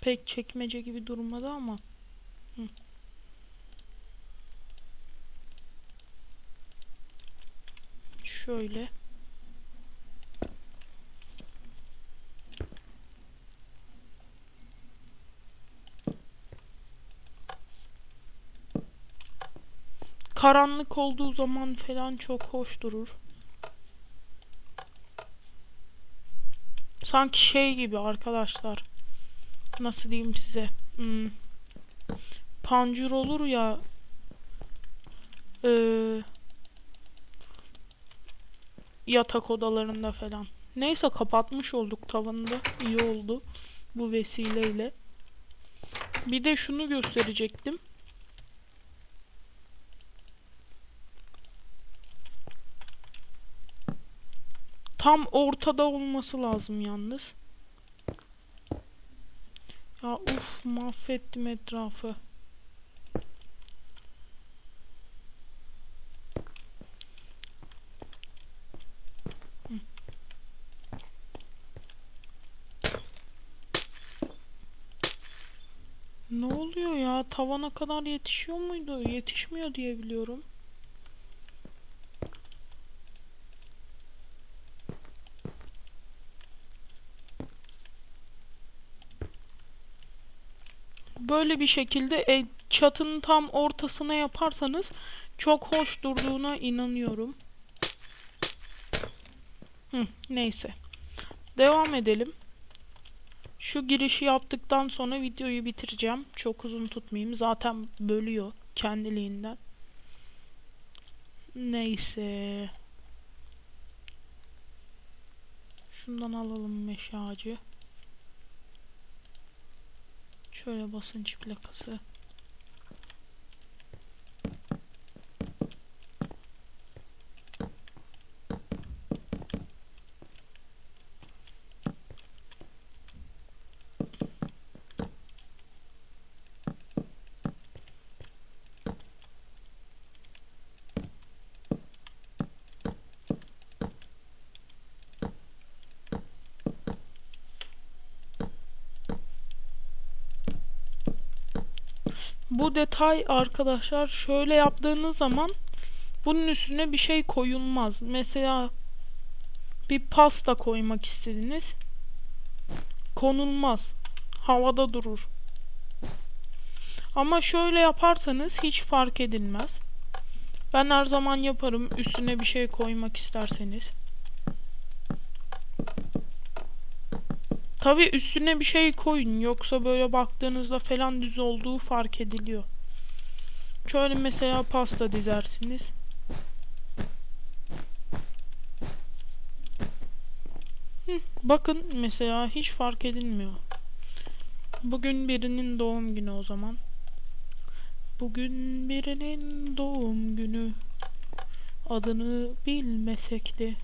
Pek çekmece gibi durmadı ama. Hı. Şöyle. Karanlık olduğu zaman falan çok hoş durur. Sanki şey gibi arkadaşlar. Nasıl diyeyim size? Hmm. Pancur olur ya. Eee yatak odalarında falan. Neyse kapatmış olduk tavanı da. İyi oldu. Bu vesileyle. Bir de şunu gösterecektim. Tam ortada olması lazım yalnız. Ya uf mahvettim etrafı. Ne oluyor ya? Tavana kadar yetişiyor muydu? Yetişmiyor diye biliyorum. Böyle bir şekilde e, çatının tam ortasına yaparsanız çok hoş durduğuna inanıyorum. Hı, neyse. Devam edelim. Şu girişi yaptıktan sonra videoyu bitireceğim. Çok uzun tutmayayım. Zaten bölüyor kendiliğinden. Neyse. Şundan alalım meşe ağacı. Şöyle basınç plakası. Bu detay arkadaşlar şöyle yaptığınız zaman bunun üstüne bir şey koyulmaz. Mesela bir pasta koymak istediniz. Konulmaz. Havada durur. Ama şöyle yaparsanız hiç fark edilmez. Ben her zaman yaparım üstüne bir şey koymak isterseniz. Tabi üstüne bir şey koyun yoksa böyle baktığınızda falan düz olduğu fark ediliyor. Şöyle mesela pasta dizersiniz. Hı, bakın mesela hiç fark edilmiyor. Bugün birinin doğum günü o zaman. Bugün birinin doğum günü. Adını bilmesek de